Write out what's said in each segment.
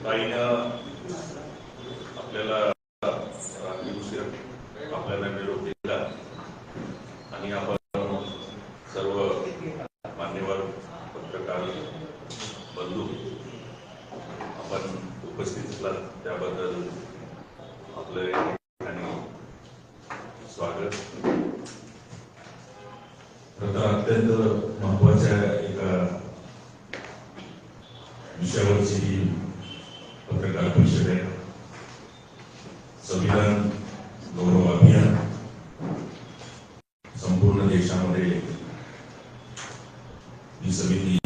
ताईनं आपल्याला रात्री उशीर आपल्याला निरोप दिला आणि आपण सर्व मान्यवर पत्रकार बंधू आपण उपस्थित असलात त्याबद्दल आपलं या ठिकाणी स्वागत तर अत्यंत महत्त्वाच्या एका विषयावरची ही पत्रकार परिषद आहे संविधान गौरव अभियान संपूर्ण देशामध्ये ही समिती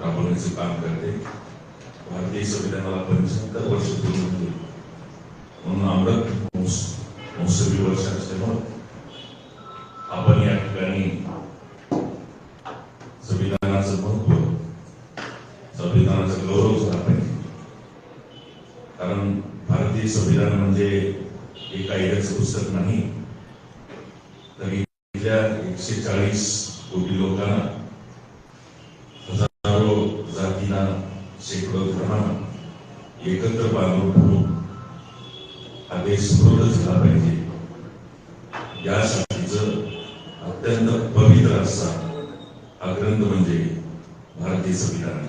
राबवण्याचे काम करते भारतीय संविधानाला पंच्याहत्तर वर्ष पूर्ण झाली म्हणून अमृत महोत्स- महोत्सवी वर्ष असल्यामुळं आपण या ठिकाणी संविधानाचं महत्त्व संविधानाचा गौरव झाला पाहिजे कारण भारतीय संविधान म्हणजे एक कायद्याचं पुस्तक नाही तर इथल्या एकशे चाळीस कोटी लोकांना हजारो जातींना शेकडो धर्मांना एकत्र बांधून ठेवून हा देश समृद्ध झाला पाहिजे यासाठीचं अत्यंत पवित्र असा हा ग्रंथ म्हणजे भारतीय संविधान.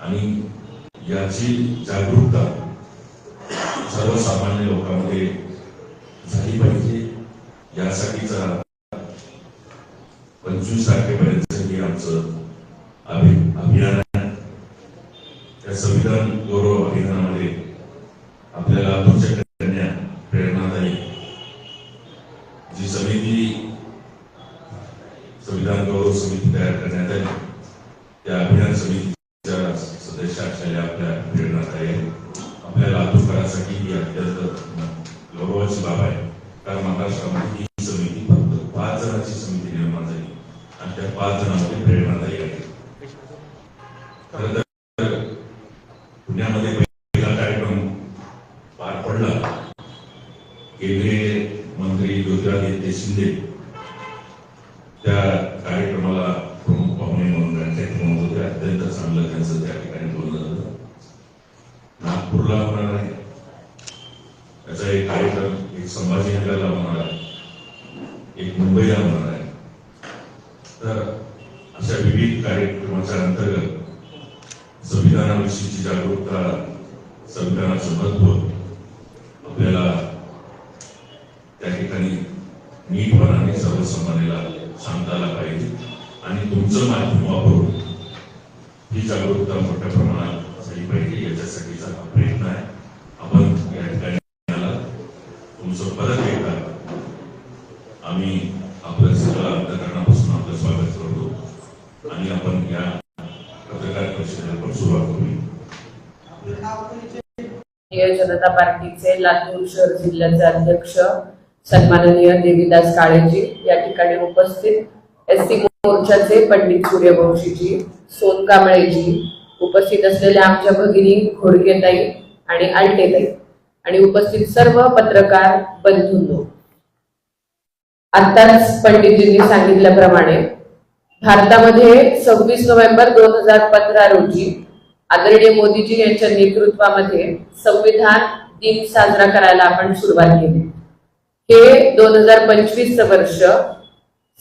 आणि याची जागरूकता सर्वसामान्य लोकांमध्ये झाली पाहिजे. यासाठीचा पंचवीस तारखेपर्यंत हे आमचं अभि- अभियान आहे त्या संविधान गौरव अभियानामध्ये आपल्याला तुमच्याकडे प्रेरणादायी जी समिती संविधान गौरव समिती तयार करण्यात आली त्या अभियान समितीच्या सदस्य असलेल्या आपल्या प्रेरणादायी आहेत. आपल्या लातूरकरांसाठी ही अत्यंत गौरवाची बाब आहे. कारण महाराष्ट्रामध्ये ही समिती फक्त पाच जणांची समिती निर्माण झाली. आणि त्या पाच जणांमध्ये प्रेरणादायी आहे खरं तर पुण्यामध्ये पहिला कार्यक्रम पार पडला. केंद्रीय मंत्री ज्योतिरादित्य शिंदे त्या कार्यक्रमाला प्रमुख पाहुणे म्हणून राज्यात म्हणून होते अत्यंत चांगलं त्यांचं त्या ठिकाणी बोलणं झालं नागपूरला होणार आहे त्याचा एक कार्यक्रम एक संभाजीनगरला होणार आहे एक मुंबईला होणार आहे तर अशा विविध कार्यक्रमाच्या अंतर्गत संविधानाविषयीची जागरूकता संविधानाचं महत्त्व आपल्याला त्या ठिकाणी नीटपणाने सर्वसामान्याला सांगता आला पाहिजे आणि तुमचं माध्यम वापरून ही जागरूकता मोठ्या प्रमाणात झाली पाहिजे याच्यासाठीचा हा प्रयत्न आहे. आपण या ठिकाणी तुमचं परत एकदा आम्ही आपलं सगळं अंतकरणापासून आपलं स्वागत करतो. आणि आपण या पत्रकार परिषदेला पण सुरुवात करूया. जनता पार्टीचे लातूर शहर जिल्ह्याचे अध्यक्ष सन्माननीय देवीदास काळेजी या ठिकाणी उपस्थित एस सी मोर्चाचे पंडित सूर्यवंशीजी सोन कांबळेजी उपस्थित असलेल्या आमच्या भगिनी घोडकेताई आणि आलटेताई. आणि उपस्थित सर्व पत्रकार बंधूंनो. आताच पंडितजींनी सांगितल्याप्रमाणे भारतामध्ये सव्वीस नोव्हेंबर दोन हजार पंधरा रोजी आदरणीय मोदीजी यांच्या नेतृत्वामध्ये संविधान दिन साजरा करायला आपण सुरुवात केली. हे दोन हजार पंचवीस वर्ष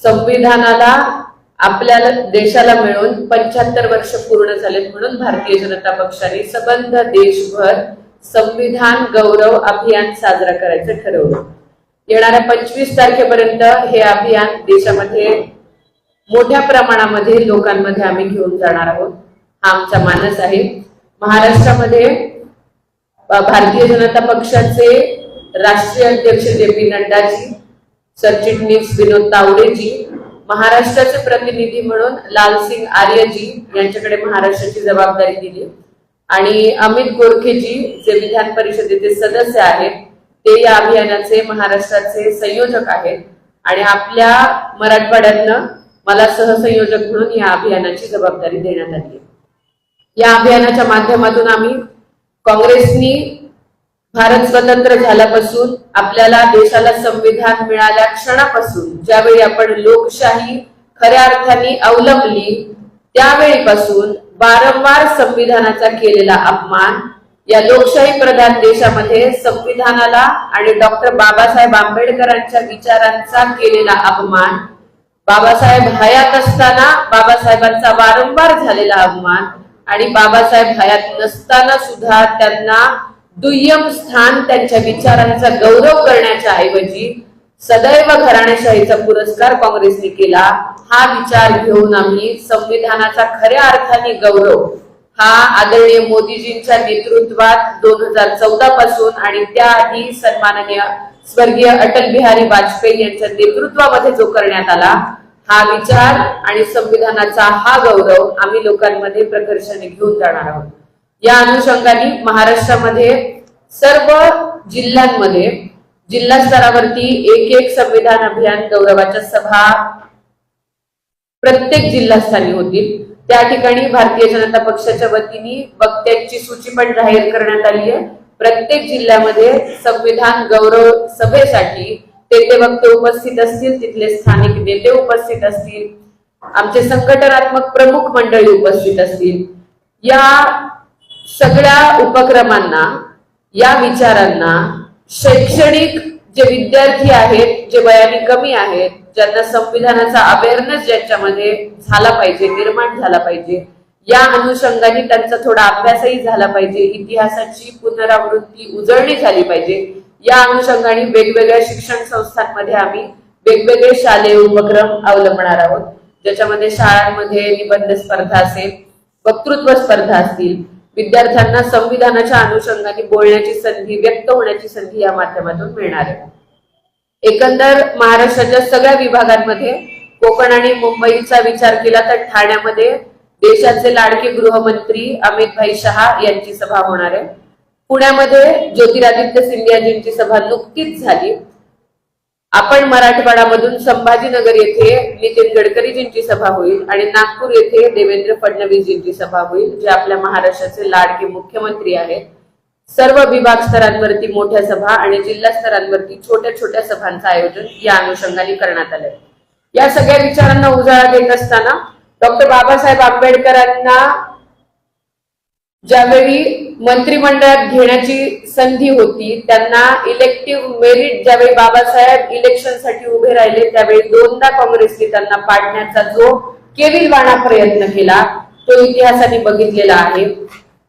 संविधानाला आपल्याला देशाला मिळून पंच्याहत्तर वर्ष पूर्ण झालेत म्हणून भारतीय जनता पक्षाने सबंध देशभर संविधान गौरव अभियान साजरा करायचं ठरवलं. येणाऱ्या पंचवीस तारखेपर्यंत हे अभियान देशामध्ये मोठ्या प्रमाणामध्ये लोकांमध्ये आम्ही घेऊन जाणार आहोत. हा आमचा मानस आहे. महाराष्ट्रामध्ये भारतीय जनता पक्षाचे राष्ट्रीय अध्यक्ष जे पी नड्डाजी सरचिटणीस विनोद तावडेजी महाराष्ट्राचे प्रतिनिधी म्हणून लालसिंग आर्यजी यांच्याकडे महाराष्ट्राची जबाबदारी दिली. आणि अमित गोरखेजी जे विधान परिषदेचे सदस्य आहेत ते या अभियानाचे महाराष्ट्राचे संयोजक आहेत. आणि आपल्या मराठवाड्यातनं मला सहसंयोजक म्हणून या अभियानाची जबाबदारी देण्यात आली. या अभियानाच्या माध्यमातून आम्ही काँग्रेसनी भारत स्वतंत्र झाल्यापासून आपल्याला देशाला संविधान मिळाल्या क्षणापासून ज्यावेळी आपण लोकशाही खऱ्या अर्थाने अवलंबली त्यावेळीपासून वारंवार संविधानाचा केलेला अपमान या लोकशाही प्रधान देशामध्ये संविधानाला आणि डॉक्टर बाबासाहेब आंबेडकरांच्या विचारांचा केलेला अपमान बाबासाहेब हयात असताना बाबासाहेबांचा वारंवार झालेला अपमान आणि बाबासाहेब हयात नसताना सुद्धा त्यांना दुय्यम स्थान त्यांच्या विचारांचा गौरव करण्याच्या ऐवजी सदैव घराणेशाहीचा पुरस्कार काँग्रेसने केला. हा विचार घेऊन आम्ही संविधानाचा खऱ्या अर्थाने गौरव हा आदरणीय मोदीजींच्या नेतृत्वात दोन हजार चौदा पासून आणि त्याआधी सन्माननीय स्वर्गीय अटल बिहारी वाजपेयी यांच्या नेतृत्वामध्ये जो करण्यात आला हा विचार आणि संविधानाचा हा गौरव आम्ही लोकांमध्ये प्रकर्षाने घेऊन जाणार आहोत. या अनुषंगाने महाराष्ट्रामध्ये सर्व जिल्ह्यांमध्ये जिल्हा स्तरावरती एक एक संविधान अभियान गौरवाच्या सभा प्रत्येक जिल्हास्थानी होतील. त्या ठिकाणी भारतीय जनता पक्षाच्या वतीने वक्त्यांची सूची पण जाहीर करण्यात आली आहे. प्रत्येक जिल्ह्यामध्ये संविधान गौरव सभेसाठी तेथे वक्ते उपस्थित असतील तिथले स्थानिक नेते उपस्थित असतील आमचे संघटनात्मक प्रमुख मंडळी उपस्थित असतील. या सगळ्या उपक्रमांना या विचारांना शैक्षणिक जे विद्यार्थी आहेत जे वयाने कमी आहेत ज्यांना संविधानाचा अवेअरनेस ज्यांच्यामध्ये झाला पाहिजे निर्माण झाला पाहिजे या अनुषंगाने त्यांचा थोडा अभ्यासही झाला पाहिजे इतिहासाची पुनरावृत्ती उजळणी झाली पाहिजे. या अनुषंगाने वेगवेगळ्या शिक्षण संस्थांमध्ये आम्ही वेगवेगळे शालेय उपक्रम अवलंबणार आहोत ज्याच्यामध्ये शाळांमध्ये निबंध स्पर्धा असेल वक्तृत्व स्पर्धा असतील विद्यार्थ्यांना संविधानाच्या अनुषंगाने बोलण्याची संधी व्यक्त होण्याची संधी या माध्यमातून मिळणार आहे. एकंदर महाराष्ट्राच्या सगळ्या विभागांमध्ये कोकण आणि मुंबईचा विचार केला तर ठाण्यामध्ये देशाचे लाडके गृहमंत्री अमित भाई शहा यांची सभा होणार आहे. पुण्यामध्ये ज्योतिरादित्य सिंधियाजींची सभा नुकतीच झाली. आपण मराठवाडामधून संभाजीनगर येथे नितीन गडकरीजींची सभा होईल आणि नागपूर येथे देवेंद्र फडणवीसजींची सभा होईल जे आपल्या महाराष्ट्राचे लाडके मुख्यमंत्री आहेत. सर्व विभाग स्तरांवरती मोठ्या सभा आणि जिल्हा स्तरांवरती छोट्या छोट्या सभांचं आयोजन या अनुषंगाने करण्यात आलंय. या सगळ्या विचारांना उजाळा देत असताना डॉक्टर बाबासाहेब आंबेडकरांना ज्यावेळी मंत्रिमंडळात घेण्याची संधी होती. त्यांना इलेक्टिव्ह मेरिट ज्यावेळी बाबासाहेब इलेक्शनसाठी उभे राहिले त्यावेळी दोनदा काँग्रेसने त्यांना पाडण्याचा जो केविलवाणा प्रयत्न केला तो इतिहासाने बघितलेला आहे.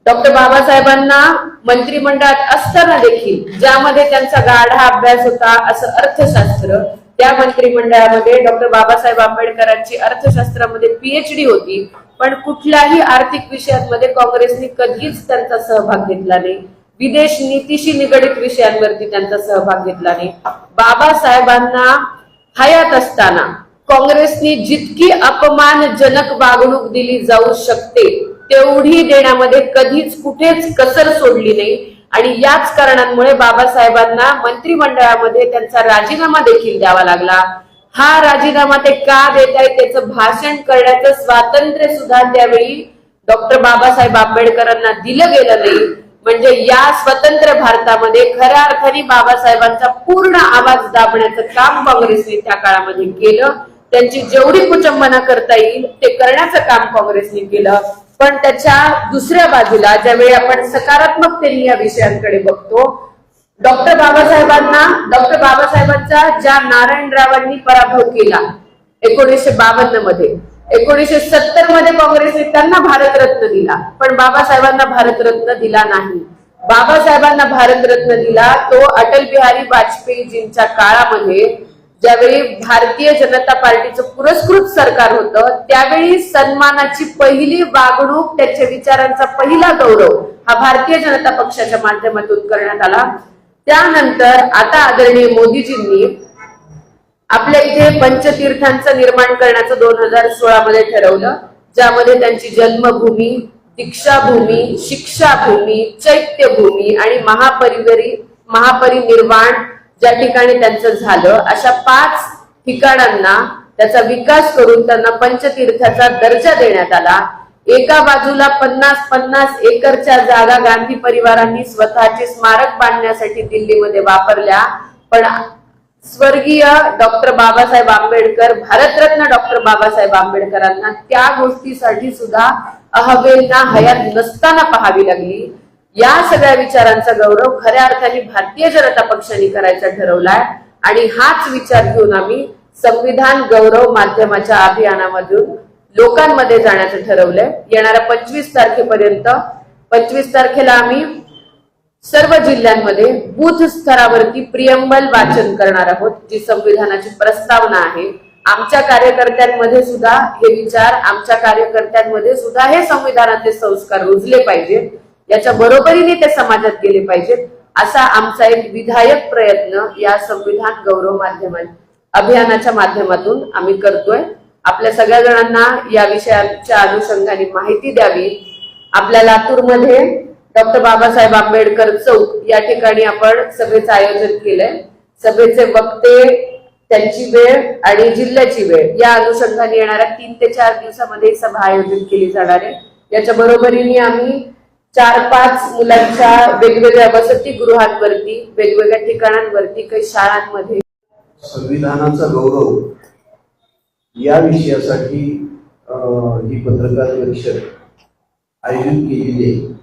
डॉक्टर बाबासाहेबांना मंत्रिमंडळात असताना देखील ज्यामध्ये त्यांचा गाढा अभ्यास होता असं अर्थशास्त्र त्या मंत्रिमंडळामध्ये डॉक्टर बाबासाहेब आंबेडकरांची अर्थशास्त्रामध्ये पीएचडी होती. पण कुठल्याही आर्थिक विषयांमध्ये काँग्रेसने कधीच त्यांचा सहभाग घेतला नाही. विदेश नीतीशी निगडित विषयांवरती त्यांचा सहभाग घेतला नाही. बाबासाहेबांना हयात असताना काँग्रेसने जितकी अपमानजनक वागणूक दिली जाऊ शकते तेवढी देण्यामध्ये कधीच कुठेच कसर सोडली नाही. आणि याच कारणांमुळे बाबासाहेबांना मंत्रिमंडळामध्ये त्यांचा राजीनामा देखील द्यावा लागला. हा राजीनामा ते का देत आहेत त्याचं भाषण करण्याचं स्वातंत्र्य सुद्धा त्यावेळी डॉक्टर बाबासाहेब आंबेडकरांना दिलं गेलं नाही. म्हणजे या स्वतंत्र भारतामध्ये खऱ्या अर्थाने बाबासाहेबांचा पूर्ण आवाज दाबण्याचं काम काँग्रेसने त्या काळामध्ये केलं. त्यांची जेवढी कुचंबना करता येईल ते करण्याचं काम काँग्रेसने केलं. पण त्याच्या दुसऱ्या बाजूला ज्यावेळी आपण सकारात्मकतेने या विषयांकडे बघतो डॉक्टर बाबासाहेबांना डॉक्टर बाबासाहेबांचा ज्या नारायणरावांनी पराभव केला एकोणीसशे बावन्नमध्ये. एकोणीसशे सत्तरमध्ये काँग्रेसने त्यांना भारतरत्न दिला पण बाबासाहेबांना भारतरत्न दिला नाही. बाबासाहेबांना भारतरत्न दिला तो अटल बिहारी वाजपेयीजींच्या काळामध्ये ज्यावेळी भारतीय जनता पार्टीचं पुरस्कृत सरकार होतं त्यावेळी सन्मानाची पहिली वागणूक त्यांच्या विचारांचा पहिला गौरव हा भारतीय जनता पक्षाच्या माध्यमातून करण्यात आला. त्यानंतर आता आदरणीय मोदीजींनी आपल्या इथे पंचतीर्थांचं निर्माण करण्याचं दोन हजार सोळा मध्ये ठरवलं ज्यामध्ये त्यांची जन्मभूमी दीक्षाभूमी शिक्षाभूमी चैत्यभूमी आणि महापरिवरी महापरिनिर्वाण ज्या ठिकाणी त्यांचं झालं अशा पाच ठिकाणांना त्याचा विकास करून त्यांना पंचतीर्थाचा दर्जा देण्यात आला. एका बाजूला पन्नास पन्नास एकरच्या जागा गांधी परिवारांनी स्वतःचे स्मारक बांधण्यासाठी दिल्लीमध्ये वापरल्या. पण स्वर्गीय डॉक्टर बाबासाहेब आंबेडकर भारतरत्न डॉक्टर बाबासाहेब आंबेडकरांना त्या गोष्टीसाठी सुद्धा अहवेलना हयात नसताना पाहावी लागली. या सगळ्या विचारांचा गौरव खऱ्या अर्थाने भारतीय जनता पक्षाने करायचा ठरवलाय. आणि हाच विचार घेऊन आम्ही संविधान गौरव माध्यमाच्या अभियानामधून लोकांमध्ये जाण्याचं ठरवलंय. येणाऱ्या पंचवीस तारखेपर्यंत पंचवीस तारखेला आम्ही सर्व जिल्ह्यांमध्ये बूथ स्तरावरती प्रियंबल वाचन करणार आहोत जी संविधानाची प्रस्तावना आहे. आमच्या कार्यकर्त्यांमध्ये सुद्धा हे विचार आमच्या कार्यकर्त्यांमध्ये सुद्धा हे संविधानाचे संस्कार रुजले पाहिजेत. याच्या बरोबरीने ते समाजात गेले पाहिजेत. असा आमचा एक विधायक प्रयत्न या संविधान गौरव माध्यमा अभियानाच्या माध्यमातून आम्ही करतोय. आपल्या सगळ्या जणांना या विषयाच्या अनुषंगाने माहिती द्यावी. आपल्या लातूरमध्ये डॉक्टर बाबासाहेब आंबेडकर चौक या ठिकाणी आपण सभेचं आयोजन केलंय. सभेचे वक्ते त्यांची वेळ आणि जिल्ह्याची वेळ या अनुषंगाने येणाऱ्या तीन ते चार दिवसामध्ये सभा आयोजित केली जाणार आहे. याच्या बरोबरीने आम्ही चार पाच मुलांच्या वेगवेगळ्या वसतिगृहांवरती वेगवेगळ्या ठिकाणांवरती काही शाळांमध्ये संविधानाचा गौरव या विषयासाठी ही पत्रकार परिषद आयोजित केलेली आहे.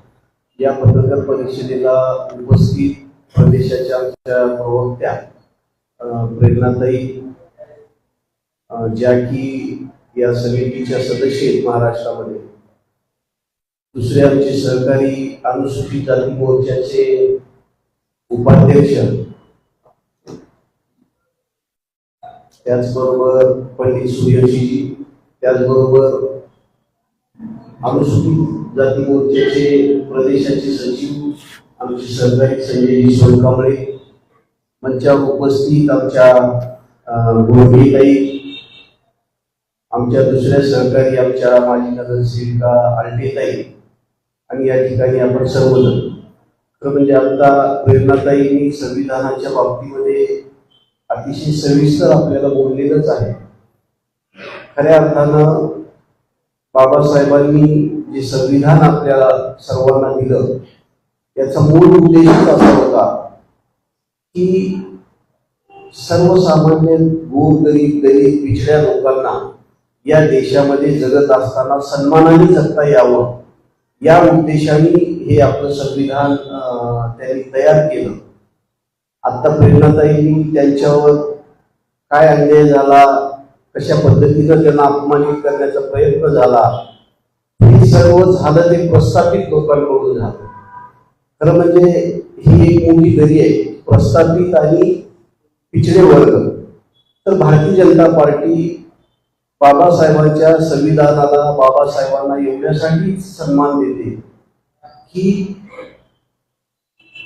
या पत्रकार परिषदेला उपस्थित प्रदेशाच्या आमच्या प्रवक्त्या प्रेरणाताई ज्या की या समितीच्या सदस्य आहेत महाराष्ट्रामध्ये. दुसरे आमचे सहकारी अनुसूचित जाती मोर्चाचे उपाध्यक्ष त्याचबरोबर पंडित सूर्यजी त्याचबरोबर अनुसूचित जाती मोर्चाचे प्रदेशाचे सचिव आमचे सरकारी संजयजी सोनकांबळे मंचावर उपस्थित आमच्या अं, गोंधळीताई आमच्या दुसऱ्या सहकारी आमच्या माजी नगरसेविका आलटेताई आणि या ठिकाणी आपण सर्वजण. खरं म्हणजे आता प्रेरणाताईंनी संविधानाच्या बाबतीमध्ये अतिशय सविस्तर आपल्याला बोललेलंच आहे. खऱ्या अर्थानं बाबासाहेबांनी जे संविधान आपल्याला सर्वांना दिलं याचा मूळ उद्देशच असा होता की सर्वसामान्य गोरगरीब दलित पिछड्या लोकांना या देशामध्ये जगत असताना सन्मानाने जगता यावं. या उद्देशाने हे आपलं संविधान त्यांनी तयार केलं. आता प्रेरणाताईंनी त्यांच्यावर काय अन्याय झाला कशा पद्धतीनं त्यांना अपमानित करण्याचा प्रयत्न झाला हे सर्व झालं ते प्रस्थापित लोकांकडून झालं. खरं म्हणजे ही एक मोठी दरी आहे प्रस्थापित आणि पिछडे वर्ग. तर भारतीय जनता पार्टी बाबासाहेबांच्या संविधानाला बाबासाहेबांना एवढ्यासाठी सन्मान देते की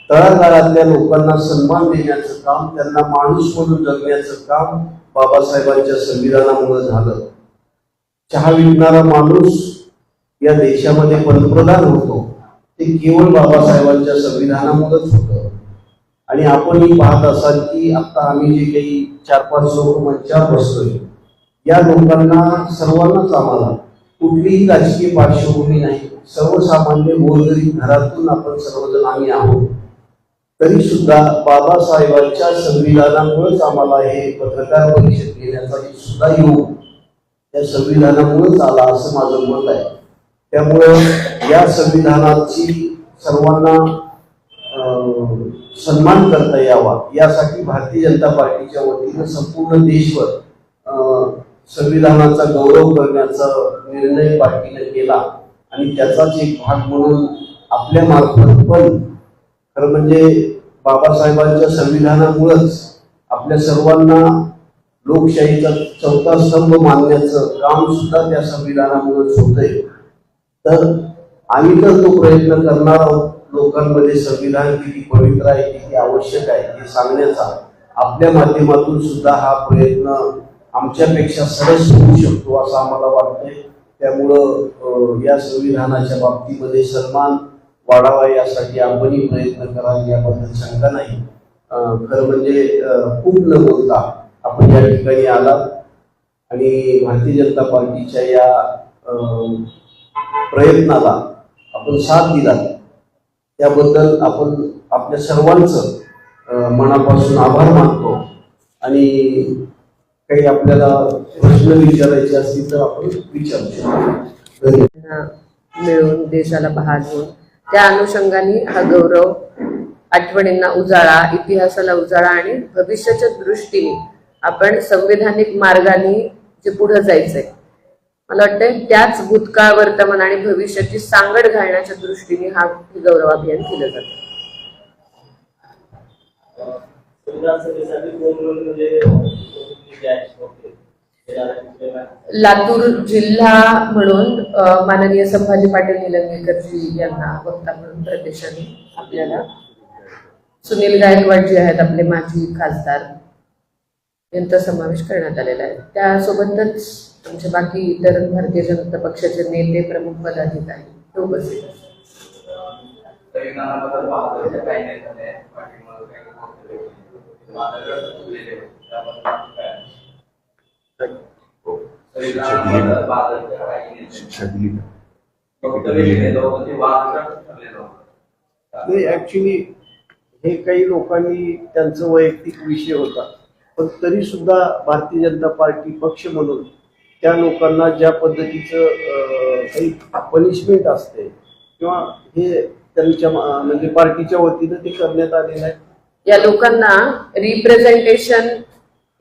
तळागाळातल्या लोकांना सन्मान देण्याचं काम त्यांना माणूस म्हणून जगण्याचं काम बाबासाहेबांच्या संविधानामुळे झालं. चहा विकणारा माणूस या देशामध्ये पंतप्रधान होतो ते केवळ बाबासाहेबांच्या संविधानामुळेच होतं. आणि आपणही पाहत असाल की आता आम्ही जे काही म्हणजे चार पाच लोक मंचावर बसतोय या लोकांना सर्वांनाच आम्हाला कुठलीही राजकीय पार्श्वभूमी नाही. सर्वसामान्य गोरगरीब घरातून आपण सर्वजण आम्ही आहोत. तरी सुद्धा बाबासाहेबांच्या संविधानामुळेच आम्हाला हे पत्रकार परिषद घेण्याचा सुद्धा योग या संविधानामुळेच आला असं माझं मत आहे. त्यामुळं या संविधानाची सर्वांना सन्मान करता यावा. यासाठी भारतीय जनता पार्टीच्या वतीनं संपूर्ण देशभर संविधानाचा गौरव करण्याचा निर्णय पार्टीने केला. आणि त्याचाच एक भाग म्हणून आपल्या मार्फत पण खरं म्हणजे बाबासाहेबांच्या संविधानामुळंच आपल्या सर्वांना लोकशाहीचा चौथा स्तंभ मानण्याचं काम सुद्धा त्या संविधानामुळेच होतंय. तर आम्ही तर तो प्रयत्न करणार आहोत लोकांमध्ये संविधान किती पवित्र आहे किती आवश्यक आहे हे सांगण्याचा. आपल्या माध्यमातून सुद्धा हा प्रयत्न आमच्यापेक्षा सरस होऊ शकतो असं आम्हाला वाटतंय. त्यामुळं या संविधानाच्या बाबतीमध्ये सन्मान वाढावा यासाठी आपणही प्रयत्न कराल याबद्दल शंका नाही. खरं म्हणजे खूप न बोलता आपण या ठिकाणी आलात आणि भारतीय जनता पार्टीच्या या प्रयत्नाला आपण साथ दिला त्याबद्दल आपण आपल्या सर्वांचं मनापासून आभार मानतो आणि काही आपल्याला प्रश्न विचारायचे असतील तर आपण विचारू शकतो. मिळून देशाला बहाल होऊन त्या अनुषंगाने हा गौरव आठवणींना उजाळा इतिहासाला उजाळा आणि भविष्याच्या दृष्टीने आपण संविधानिक मार्गाने जे पुढे जायचंय. मला वाटतंय त्याच भूतकाळ वर्तमान आणि भविष्याची सांगड घालण्याच्या दृष्टीने हा गौरव अभियान केलं जातं. संविधान सभेसाठी दोन म्हणजे लातूर जिल्हा म्हणून माननीय संभाजी पाटील निलंगेकरजी यांना वक्ता म्हणून प्रदेशाने आपल्याला सुनील गायकवाड जे आहेत आपले माजी खासदार यांचा समावेश करण्यात आलेला आहे. त्यासोबतच आमचे बाकी इतर भारतीय जनता पक्षाचे नेते प्रमुख पदाधिकारी हे उपस्थित असतात शिक्षा दिली नाही ऍक्च्युली हे काही लोकांनी त्यांचा वैयक्तिक विषय होता. पण तरी सुद्धा भारतीय जनता पार्टी पक्ष म्हणून त्या लोकांना ज्या पद्धतीचं काही पनिशमेंट असते किंवा हे त्यांच्या म्हणजे पार्टीच्या वतीनं ते करण्यात आलेलं आहे. या लोकांना रिप्रेझेंटेशन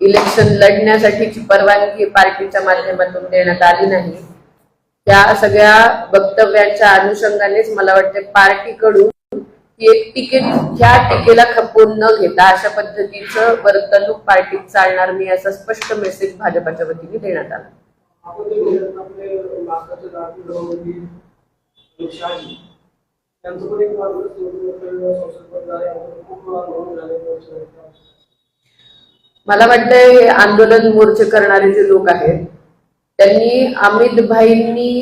इलेक्शन लढण्यासाठीची परवानगी पार्टीच्या माध्यमातून देण्यात आली नाही. त्या सगळ्या वक्तव्यांच्या अनुषंगानेच मला वाटते पार्टीकडून एक टिके ह्या टिकेला खपवून न घेता अशा पद्धतीचं वर्तणूक पार्टीत चालणार मी असा स्पष्ट मेसेज भाजपाच्या वतीने देण्यात आला. त्यांचं पण एक वादग्रस्त वक्तव्य संसद झाले आपण खूप आंदोलन झाले मला वाटतंय हे आंदोलन मोर्चे करणारे जे लोक आहेत त्यांनी अमित भाईंनी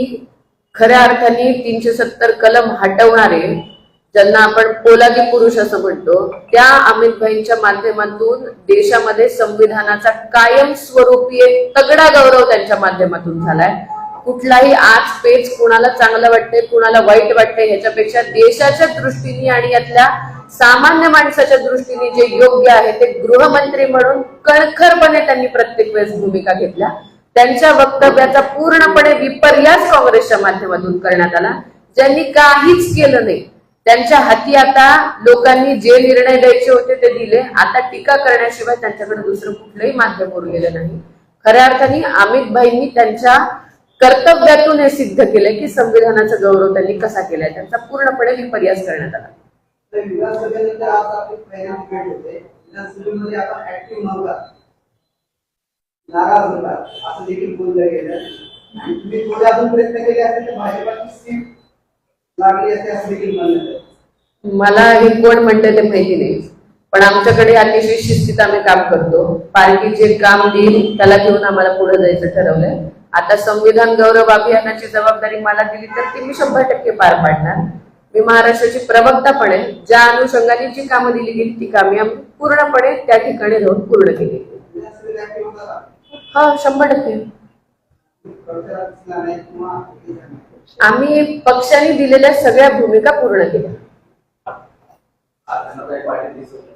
खऱ्या अर्थाने तीनशे सत्तर कलम हटवणारे ज्यांना आपण पोलादी पुरुष असं म्हणतो त्या अमित भाईंच्या माध्यमातून देशामध्ये संविधानाचा कायमस्वरूपी एक तगडा गौरव त्यांच्या माध्यमातून झालाय. कुठलाही आज पेच कुणाला चांगलं वाटतंय कुणाला वाईट वाटतंय ह्याच्यापेक्षा देशाच्या दृष्टीने आणि यातल्या सामान्य माणसाच्या दृष्टीने जे योग्य आहे ते गृहमंत्री म्हणून कणखरपणे त्यांनी प्रत्येक वेळेस भूमिका घेतल्या. त्यांच्या वक्तव्याचा पूर्णपणे विपर्यास काँग्रेसच्या माध्यमातून करण्यात आला. ज्यांनी काहीच केलं नाही त्यांच्या हाती आता लोकांनी जे निर्णय द्यायचे होते ते दिले. आता टीका करण्याशिवाय त्यांच्याकडे दुसरं कुठलंही माध्यम उरलेलं नाही. खऱ्या अर्थाने अमित भाईंनी त्यांच्या कर्तव्यातून हे सिद्ध केलंय की संविधानाचा गौरव त्यांनी कसा केलाय त्यांचा पूर्णपणे विपर्यास करण्यात आला. तर विधानसभेनंतर आज आपली पहिली डिबेट होते. विधानसभेमध्ये आपण ऍक्टिव्ह नव्हता. नाराज होता. असं देखील बोललं गेलं. आणि तुम्ही थोडे अजून प्रयत्न केले असेल तर भाजपाची सीट लागली असते असं देखील म्हणलं मला हे कोण म्हणते ते माहिती नाही. पण आमच्याकडे अतिशय शिस्तीत आम्ही काम करतो. पार्टी जे काम देईल त्याला घेऊन आम्हाला पुढे जायचं ठरवलंय. आता संविधान गौरव अभियानाची जबाबदारी मला दिली तर ती मी शंभर टक्के पार पाडणार. मी महाराष्ट्राची प्रवक्ता पण आहे. ज्या अनुषंगाने जी कामं दिली गेली ती कामे आम्ही पूर्णपणे त्या ठिकाणी राहून पूर्ण केली. हा शंभर टक्के. आम्ही पक्षाने दिलेल्या सगळ्या भूमिका पूर्ण केल्या आता काही पाठी दिसत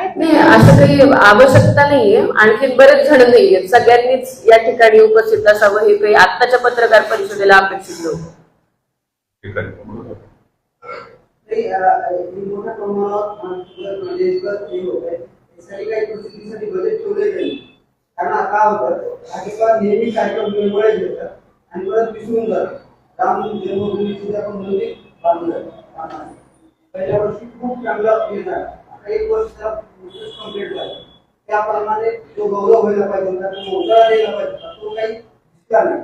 नाही. नाही असं काही आवश्यकता नाहीये. आणखीन बरेच जण नाहीये सगळ्यांनीच या ठिकाणी उपस्थित असावं. हे काही आत्ताच्या पत्रकार परिषदेला अपेक्षित नव्हतं. आणि परत विसरून जातात राम जन्मभूमीची आपण मंदिर बांधलं. बांधणार. पहिल्या वर्षी खूप चांगलं आता एक वर्ष कंप्लीट झालं त्याप्रमाणे जो गौरव व्हायला पाहिजे होता तो मोठा यायला पाहिजे होता तो काही दिसला नाही.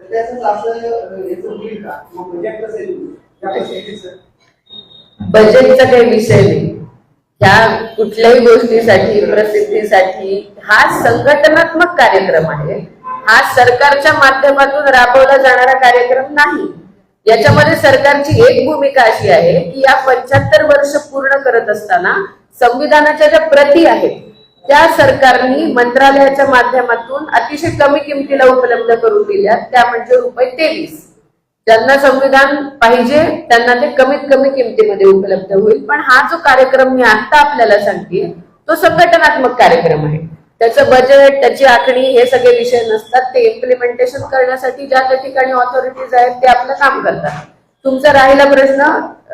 तर त्याच असं अं, याचं होईल का? मग बजेट कसं येईल बजेटचा काही विषय नाही. ह्या कुठल्याही गोष्टीसाठी प्रसिद्धीसाठी हा संघटनात्मक कार्यक्रम आहे. हा सरकारच्या माध्यमातून राबवला जाणारा कार्यक्रम नाही. याच्यामध्ये सरकारची एक भूमिका अशी आहे की या पंच्याहत्तर वर्ष पूर्ण करत असताना संविधानाच्या ज्या प्रती आहेत त्या सरकारने मंत्रालयाच्या माध्यमातून अतिशय कमी किमतीला उपलब्ध करून दिल्या त्या म्हणजे रुपये तेवीस. ज्यांना संविधान पाहिजे त्यांना ते कमीत कमी किमतीमध्ये उपलब्ध होईल. पण हा जो कार्यक्रम मी आता आपल्याला सांगते तो संघटनात्मक कार्यक्रम आहे. त्याचं बजेट त्याची आखणी हे सगळे विषय नसतात. ते इम्प्लिमेंटेशन करण्यासाठी ज्या त्या ठिकाणी ऑथॉरिटीज आहेत ते आपलं काम करतात. तुमचा राहिला प्रश्न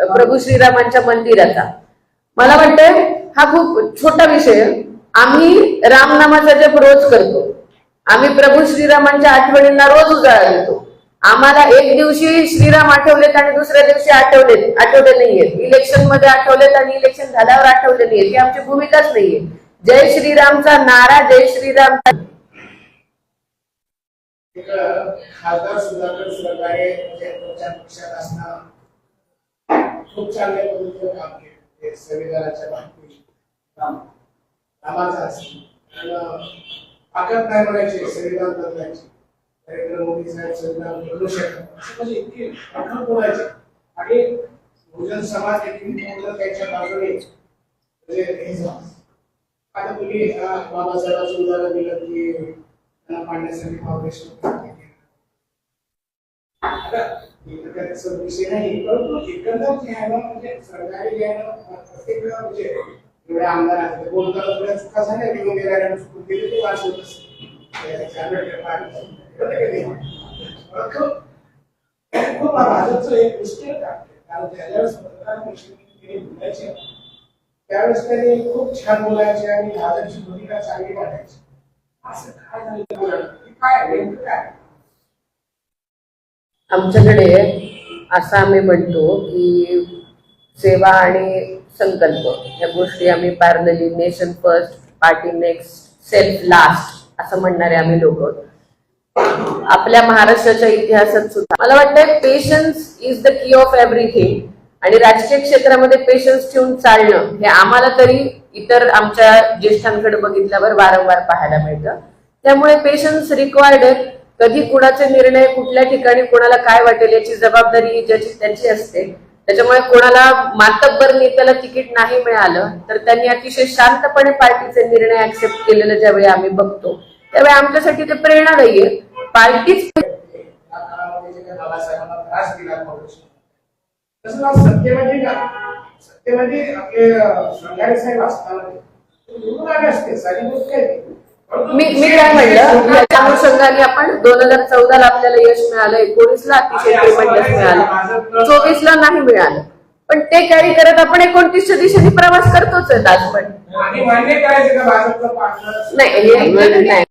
प्रभू श्रीरामांच्या मंदिराचा. मला वाटतंय हा खूप छोटा विषय. आम्ही रामनामाचा जप रोज करतो. आम्ही प्रभू श्रीरामांच्या आठवणींना रोज उजाळा देतो. आम्हाला एक दिवशी श्रीराम आठवलेत आणि दुसऱ्या दिवशी आठवलेत आठवले नाहीयेत. इलेक्शनमध्ये आठवलेत आणि इलेक्शन झाल्यावर आठवले नाहीयेत. ही आमची भूमिकाच नाहीये. जय श्रीरामचा नारा जय श्रीराम खासदार सुधाकर सरकारे म्हणजे तुमच्या पक्षात खूप चांगल्या पद्धतीने काम केलं. ते संविधानाच्या बाबतीत राम रामाचा असेल आणि ताकद नाही म्हणायची संविधान बदलायची नरेंद्र मोदी साहेब संविधान बदलू शकतात असं म्हणजे इतके कठोर बोलायचे. आणि बहुजन समाज देखील पूर्ण त्यांच्या बाजूने म्हणजे हे आता तुम्ही बाबासाहेबांचं उदाहरण दिलं की त्यांना पाडण्यासाठी फाउंडेशन आता विषय नाही परंतु एकंदर जे आहे ना म्हणजे सरकारी जे आहे ना प्रत्येक म्हणजे एवढे आमदार आहेत बोलताना निघून गेल्या ते खूप भाजपचं एक गोष्टी कारण ज्यावेळेस पत्रकार बोलायचे त्यावेळेस त्यांनी खूप छान बोलायचे आणि भाजपची भूमिका चांगली वाटायची असं काय झालं? काय नेमकं काय आमच्याकडे असं आम्ही म्हणतो की सेवा आणि संकल्प ह्या गोष्टी आम्ही parallelly nation first party next self last असं म्हणणारे आम्ही लोक. आपल्या महाराष्ट्राच्या इतिहासात सुद्धा. मला वाटतंय patience is the key of everything आणि राजकीय क्षेत्रामध्ये पेशन्स ठेवून चालणं हे आम्हाला तरी इतर आमच्या ज्येष्ठांकडे बघितल्यावर वारंवार पाहायला मिळतं. त्यामुळे पेशन्स रिक्वायर्ड आहेत कधी कुणाचे निर्णय कुठल्या ठिकाणी कोणाला काय वाटेल याची जबाबदारी ही ज्याची त्यांची असते. त्याच्यामुळे कोणाला मातब्बर नेत्याला तिकीट नाही मिळालं तर त्यांनी अतिशय शांतपणे पार्टीचे निर्णय ऍक्सेप्ट केलेले ज्यावेळी आम्ही बघतो त्यावेळी आमच्यासाठी ते प्रेरणादायी आहे पार्टीच सत्य म्हणजे आपले साहेब असताना. असते मी मी काय म्हणलं याच्या अनुषंगाने आपण दोन हजार चौदाला आपल्याला यश मिळालं एकोणीसला अतिशय ट्रेमेंडस मिळालं. चोवीसला नाही मिळालं. पण ते कॅरी करत आपण एकोणतीसच्या दिशेने प्रवास करतोच आज पण. हे नाही.